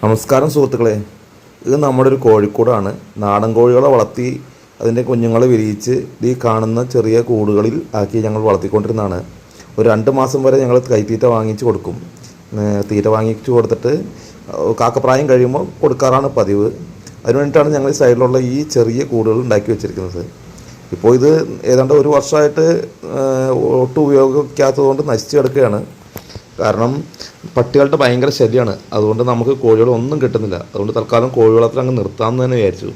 നമസ്കാരം സുഹൃത്തുക്കളെ. ഇത് നമ്മുടെ ഒരു കോഴിക്കൂടാണ്. നാടൻ കോഴികളെ വളർത്തി അതിന്റെ കുഞ്ഞുങ്ങളെ വിരിയിച്ച് ഈ കാണുന്ന ചെറിയ കൂടുകളിൽ ആക്കി ഞങ്ങൾ വളർത്തിക്കൊണ്ടിരുന്നതാണ്. ഒരു രണ്ട് മാസം വരെ ഞങ്ങൾ കൈത്തീറ്റ വാങ്ങിച്ച് കൊടുക്കും. തീറ്റ വാങ്ങിച്ച് കൊടുത്തിട്ട് കാക്കപ്രായം കഴിയുമ്പോൾ കൊടുക്കാറാണ് പതിവ്. അതിന് വേണ്ടിയിട്ടാണ് ഞങ്ങൾ ഈ സൈഡിലുള്ള ഈ ചെറിയ കൂടുകൾ ഉണ്ടാക്കി വെച്ചിരിക്കുന്നത്. ഇപ്പോൾ ഇത് ഏതാണ്ട് ഒരു വർഷമായിട്ട് ഒട്ടും ഉപയോഗിക്കാത്തതുകൊണ്ട് നശിച്ചു കിടക്കുകയാണ്. കാരണം പട്ടികളുടെ ഭയങ്കര ശല്യമാണ് അതുകൊണ്ട് നമുക്ക് കോഴികളൊന്നും കിട്ടുന്നില്ല. അതുകൊണ്ട് തൽക്കാലം കോഴി വളർത്തൽ അങ്ങ് നിർത്താമെന്ന് തന്നെ വിചാരിച്ചു.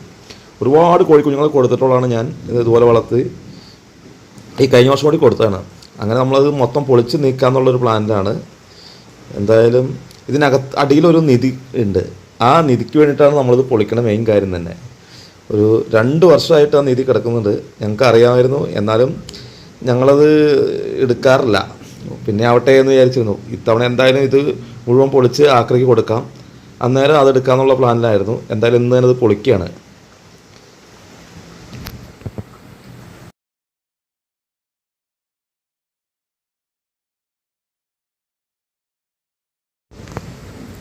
ഒരുപാട് കോഴി കുഞ്ഞുങ്ങളെ കൊടുത്തിട്ടുള്ളതാണ് ഞാൻ. ഇതുപോലെ വളർത്തി ഈ കഴിഞ്ഞ വർഷം കൂടി കൊടുത്തതാണ്. അങ്ങനെ നമ്മളത് മൊത്തം പൊളിച്ച് നീക്കാന്നുള്ളൊരു പ്ലാനിലാണ് എന്തായാലും ഇതിനകത്ത് അടിയിലൊരു നിധി ഉണ്ട്. ആ നിധിക്ക് വേണ്ടിയിട്ടാണ് നമ്മളിത് പൊളിക്കണ മെയിൻ കാര്യം തന്നെ. ഒരു രണ്ട് വർഷമായിട്ട് ആ നിധി കിടക്കുന്നുണ്ട്. ഞങ്ങൾക്ക് അറിയാമായിരുന്നു എന്നാലും ഞങ്ങളത് എടുക്കാറില്ല. പിന്നെ ആവട്ടെ എന്ന് വിചാരിച്ചിരുന്നു. ഇത്തവണ എന്തായാലും ഇത് മുഴുവൻ പൊളിച്ച് ആക്രിക്ക് കൊടുക്കാം. അന്നേരം അത് എടുക്കാന്നുള്ള പ്ലാനിലായിരുന്നു. എന്തായാലും ഇന്ന് തന്നെ അത് പൊളിക്കുകയാണ്.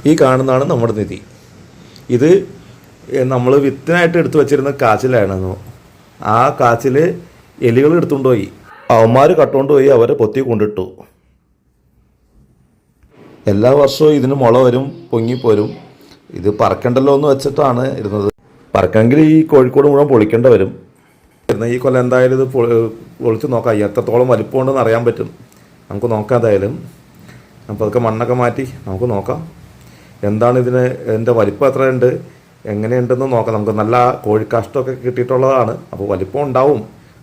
ഈ കാണുന്നതാണ് നമ്മുടെ നിധി. ഇത് നമ്മൾ വിത്തിനായിട്ട് എടുത്തു വച്ചിരുന്ന കാച്ചിലായിരുന്നു. ആ കാച്ചിൽ എലികൾ എടുത്തുകൊണ്ട് പോയി. അവന്മാർ കട്ടുകൊണ്ട് പോയി അവരെ പൊത്തി കൊണ്ടിട്ടു. എല്ലാ വർഷവും ഇതിന് മുള വരും പൊങ്ങിപ്പോരും ഇത് പറക്കണ്ടല്ലോ എന്ന് വെച്ചിട്ടാണ് ഇരുന്നത്. പറക്കെങ്കിൽ ഈ കോഴിക്കോട് മുഴുവൻ പൊളിക്കേണ്ട വരും. ഈ കൊല്ലം എന്തായാലും ഇത് പൊളിച്ച് നോക്കാം. എത്രത്തോളം വലിപ്പമുണ്ടെന്ന് അറിയാൻ പറ്റും. നമുക്ക് നോക്കാം എന്തായാലും. അപ്പോൾ അതൊക്കെ മണ്ണൊക്കെ മാറ്റി നമുക്ക് നോക്കാം. എന്താണ് ഇതിന് ഇതിന്റെ വലിപ്പം എത്രയുണ്ട് എങ്ങനെയുണ്ടെന്ന് നോക്കാം. നമുക്ക് നല്ല കോഴിക്കാഷ്ടമൊക്കെ കിട്ടിയിട്ടുള്ളതാണ്. അപ്പോൾ വലിപ്പം ഉണ്ടാവും.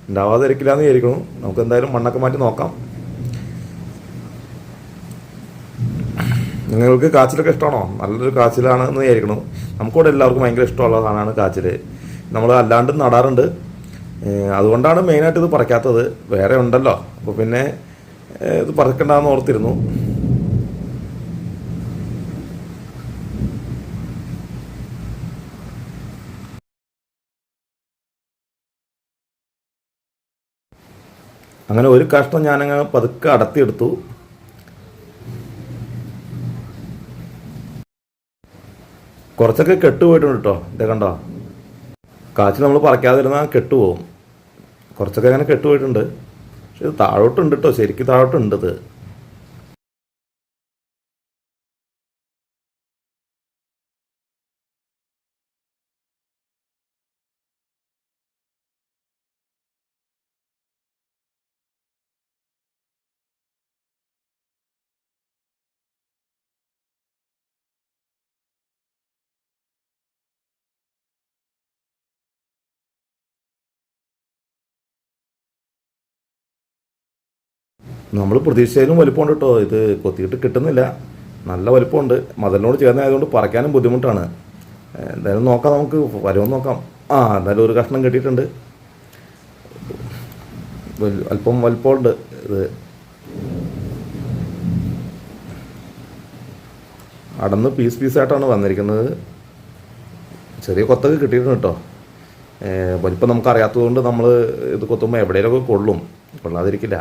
ഉണ്ടാവാതിരിക്കില്ല എന്ന് വിചാരിക്കുന്നു. നമുക്ക് എന്തായാലും മണ്ണൊക്കെ മാറ്റി നോക്കാം. നിങ്ങൾക്ക് കാച്ചിലൊക്കെ ഇഷ്ടമാണോ? നല്ലൊരു കാച്ചിലാണ് എന്ന് വിചാരിക്കണം നമുക്കിവിടെ എല്ലാവർക്കും ഭയങ്കര ഇഷ്ടമുള്ള സാധനമാണ് കാച്ചിൽ നമ്മൾ അല്ലാണ്ട് നടാറുണ്ട്. അതുകൊണ്ടാണ് മെയിനായിട്ട് ഇത് പറിക്കാത്തത്. വേറെ ഉണ്ടല്ലോ. അപ്പോൾ പിന്നെ ഇത് പറിക്കണ്ടെന്ന് ഓർത്തിരുന്നു. അങ്ങനെ ഒരു കഷ്ണം ഞാനങ്ങ് പതുക്കെ അടത്തിയെടുത്തു. കുറച്ചൊക്കെ കെട്ടുപോയിട്ടുണ്ട് കേട്ടോ ഇതേ കണ്ടോ? കാച്ചിൽ നമ്മൾ പറിക്കാതിരുന്നാൽ കെട്ടുപോകും കുറച്ചൊക്കെ അങ്ങനെ കെട്ടുപോയിട്ടുണ്ട്. പക്ഷെ ഇത് താഴോട്ടുണ്ട് കേട്ടോ ശരിക്കും താഴോട്ടുണ്ട് ഇത്. നമ്മൾ പ്രതീക്ഷിച്ചതിലും വലിപ്പമുണ്ട് കേട്ടോ ഇത് കൊത്തിയിട്ട് കിട്ടുന്നില്ല. നല്ല വലിപ്പമുണ്ട്. മതിലിനോട് ചേർന്നായതുകൊണ്ട് പറിക്കാനും ബുദ്ധിമുട്ടാണ്. എന്തായാലും നോക്കാം നമുക്ക്. വരുമെന്ന് നോക്കാം. ആ എന്തായാലും ഒരു കഷ്ണം കിട്ടിയിട്ടുണ്ട്. അല്പം വലിപ്പമുണ്ട് ഇത്. അടന്ന് പീസ് പീസായിട്ടാണ് വന്നിരിക്കുന്നത്. ചെറിയ കൊത്തൊക്കെ കിട്ടിയിട്ടുണ്ട് കേട്ടോ വലിപ്പം നമുക്ക് അറിയാത്തതുകൊണ്ട് നമ്മൾ ഇത് കൊത്തുമ്പോൾ എവിടെയെങ്കിലൊക്കെ കൊള്ളും. കൊള്ളാതിരിക്കില്ല.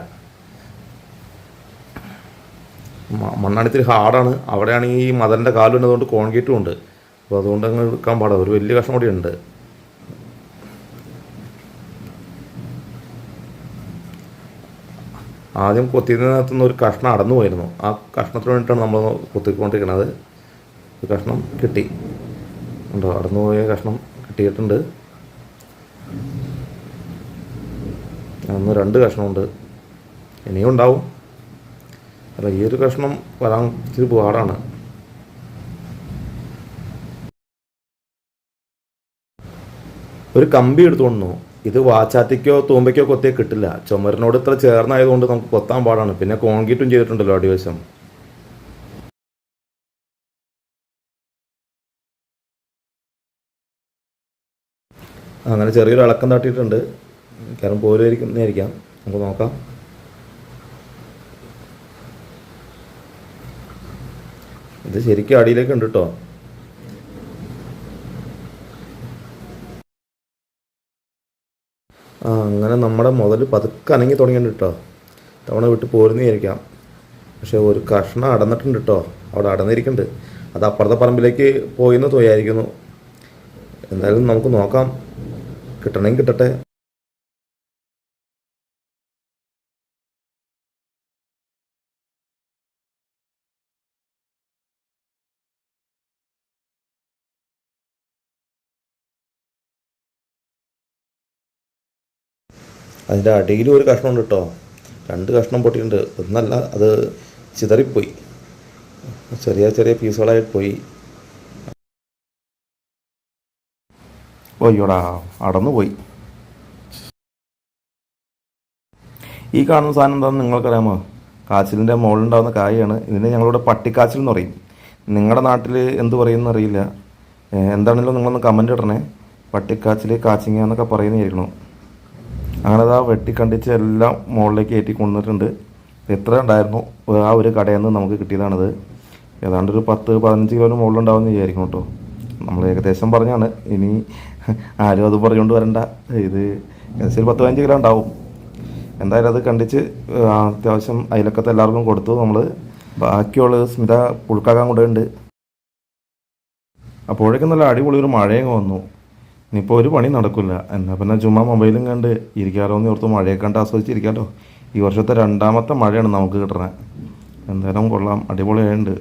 മ- മണ്ണാണ് ഇത്തിരി ഹാർഡാണ്. അവിടെയാണെങ്കിൽ ഈ മദറിന്റെ കാലുള്ളതുകൊണ്ട് കോൺക്രീറ്റും ഉണ്ട്. അപ്പോൾ അതുകൊണ്ട് അങ്ങ് എടുക്കാൻ പാടാം ഒരു വലിയ കഷ്ണം കൂടി ഉണ്ട്. ആദ്യം കൊത്തിയതിനകത്തുനിന്ന് ഒരു കഷ്ണം അടന്നു പോയിരുന്നു ആ കഷ്ണത്തിന് വേണ്ടിയിട്ടാണ് നമ്മൾ കൊത്തിക്കൊണ്ടിരിക്കുന്നത്. ഒരു കഷ്ണം കിട്ടി. ഉണ്ടോ അടന്നു പോയ കഷ്ണം കിട്ടിയിട്ടുണ്ട്. അന്ന് രണ്ട് കഷ്ണമുണ്ട്. ഇനിയും ഉണ്ടാവും. അല്ല ഈ ഒരു കഷ്ണം വരാൻ ഇച്ചിരി പാടാണ്. ഒരു കമ്പി എടുത്തുകൊണ്ടു. ഇത് വാച്ചാത്തിക്കോ തൂമ്പയ്ക്കോ കൊത്തിയോ കിട്ടില്ല. ചുമരിനോട് ഇത്ര ചേർന്നായതുകൊണ്ട് നമുക്ക് കൊത്താൻ പാടാണ്. പിന്നെ കോൺക്രീറ്റും ചെയ്തിട്ടുണ്ടല്ലോ അടിവശം. അങ്ങനെ ചെറിയൊരു ഇളക്കം തട്ടിയിട്ടുണ്ട്. കാരണം പോരുമായിരിക്കുന്നതായിരിക്കാം നമുക്ക് നോക്കാം. ഇത് ശരിക്കും അടിയിലേക്ക് ഉണ്ട് കേട്ടോ ആ അങ്ങനെ നമ്മുടെ മുതൽ പതുക്കെ അനങ്ങി തുടങ്ങിയിട്ടുണ്ട് കേട്ടോ തവണ വിട്ട് പോരുന്നതായിരിക്കാം. പക്ഷെ ഒരു കഷ്ണം അടന്നിട്ടുണ്ട് കേട്ടോ അവിടെ അടന്നിരിക്കുന്നുണ്ട്. അത് അപ്പുറത്തെ പറമ്പിലേക്ക് പോയിന്ന് തോയായിരിക്കുന്നു എന്തായാലും നമുക്ക് നോക്കാം. കിട്ടണമെങ്കിൽ കിട്ടട്ടെ. അതിന്റെ അടിയിലും ഒരു കഷ്ണമുണ്ട് കേട്ടോ രണ്ട് കഷ്ണം പൊട്ടിയിട്ടുണ്ട്. ഒന്നല്ല അത് ചിതറിപ്പോയി. ചെറിയ ചെറിയ പീസുകളായിട്ട് പോയി. അയ്യോടാ അടന്നു പോയി ഈ കാണുന്ന സാധനം എന്താണെന്ന് നിങ്ങൾക്കറിയാമോ? കാച്ചിലിന്റെ മുകളിലുണ്ടാകുന്ന കായാണ് ഇതിനെ ഞങ്ങളിവിടെ പട്ടിക്കാച്ചിൽ എന്ന് പറയും. നിങ്ങളുടെ നാട്ടിൽ എന്ത് പറയുമെന്ന് അറിയില്ല. എന്താണെങ്കിലും നിങ്ങളൊന്ന് കമന്റ് ഇടണേ. പട്ടിക്കാച്ചിൽ കാച്ചിങ്ങ എന്നൊക്കെ പറയുന്നതായിരിക്കണം അങ്ങനെ അതാ വെട്ടിക്കണ്ടിച്ച് എല്ലാം മുകളിലേക്ക് കയറ്റി കൊണ്ടിട്ടുണ്ട് എത്ര ഉണ്ടായിരുന്നു? ആ ഒരു കടയിൽ നിന്ന് നമുക്ക് കിട്ടിയതാണിത്. ഏതാണ്ട് ഒരു പത്ത് പതിനഞ്ച് കിലോന് മുകളിലുണ്ടാവുമെന്ന് വിചാരിക്കും കേട്ടോ. നമ്മൾ ഏകദേശം പറഞ്ഞാണ്. ഇനി ആരും അത് പറഞ്ഞുകൊണ്ട് വരണ്ട. ഇത് ഏകദേശം ഒരു പത്ത് പതിനഞ്ച് കിലോ ഉണ്ടാവും. എന്തായാലും അത് കണ്ടിച്ച് അത്യാവശ്യം അയലക്കത്തെ എല്ലാവർക്കും കൊടുത്തു നമ്മൾ ബാക്കിയുള്ളത് സ്മിത പുഴുക്കാക്കാൻ കൊണ്ടുണ്ട് അപ്പോഴേക്കും നല്ല അടിപൊളി ഒരു മഴയും വന്നു. ഇനിയിപ്പോൾ ഒരു പണി നടക്കില്ല എന്നാൽ പിന്നെ ചുമ്മാ മൊബൈലും കണ്ട് ഇരിക്കാമല്ലോ എന്ന് ഓർത്ത് മഴയെ കണ്ട് ആസ്വദിച്ചിരിക്കാമല്ലോ ഈ വർഷത്തെ രണ്ടാമത്തെ മഴയാണ് നമുക്ക് കിട്ടണത് എന്തായാലും കൊള്ളാം. അടിപൊളിയായിട്ടുണ്ട്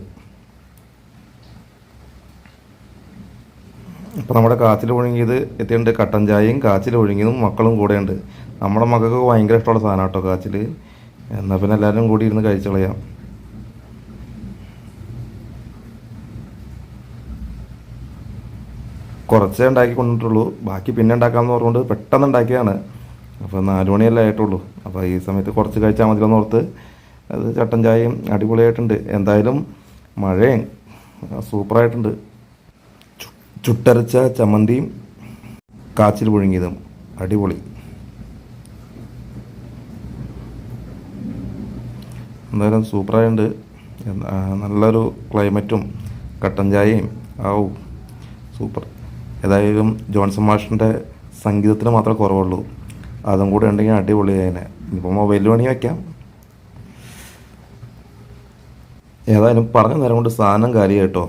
ഇപ്പോൾ നമ്മുടെ കാച്ചിൽ ഒഴുങ്ങിയത് എത്തിയുണ്ട് കട്ടൻ ചായയും കാച്ചിൽ ഒഴുങ്ങിയതും മക്കളും കൂടെയുണ്ട്. നമ്മുടെ മക്കൾക്ക് ഭയങ്കര ഇഷ്ടമുള്ള സാധനം കേട്ടോ കാച്ചിൽ എന്നാൽ പിന്നെ എല്ലാവരും കൂടി ഇരുന്ന് കഴിച്ചു കളയാം കുറച്ചേ ഉണ്ടാക്കി കൊണ്ടിട്ടുള്ളൂ. ബാക്കി പിന്നെ ഉണ്ടാക്കാമെന്ന് പറഞ്ഞുകൊണ്ട് പെട്ടെന്ന് ഉണ്ടാക്കിയതാണ്. അപ്പോൾ നാല് മണിയല്ലേ ആയിട്ടുള്ളൂ. അപ്പോൾ ഈ സമയത്ത് കുറച്ച് കഴിച്ചാൽ മതിയെന്ന് ഓർത്ത് അത് ചട്ടൻ ചായയും അടിപൊളിയായിട്ടുണ്ട്. എന്തായാലും മഴയും സൂപ്പറായിട്ടുണ്ട്. ചുട്ടരച്ച ചമ്മന്തിയും കാച്ചിൽ പുഴുങ്ങിയതും അടിപൊളി. എന്തായാലും സൂപ്പറായിട്ടുണ്ട്. നല്ലൊരു ക്ലൈമറ്റും കട്ടൻ ചായയും ആവും സൂപ്പർ. ഏതായാലും ജോൺസൺ മാഷിന്റെ സംഗീതത്തിന് മാത്രമേ കുറവുള്ളൂ. അതും കൂടെ ഉണ്ടെങ്കിൽ അടിപൊളിയായതിനെ ഇനിയിപ്പോൾ മൊബൈലിൽ വേണമെങ്കിൽ വയ്ക്കാം ഏതായാലും പറഞ്ഞ നേരം കൊണ്ട് സാധനം കാര്യം കേട്ടോ.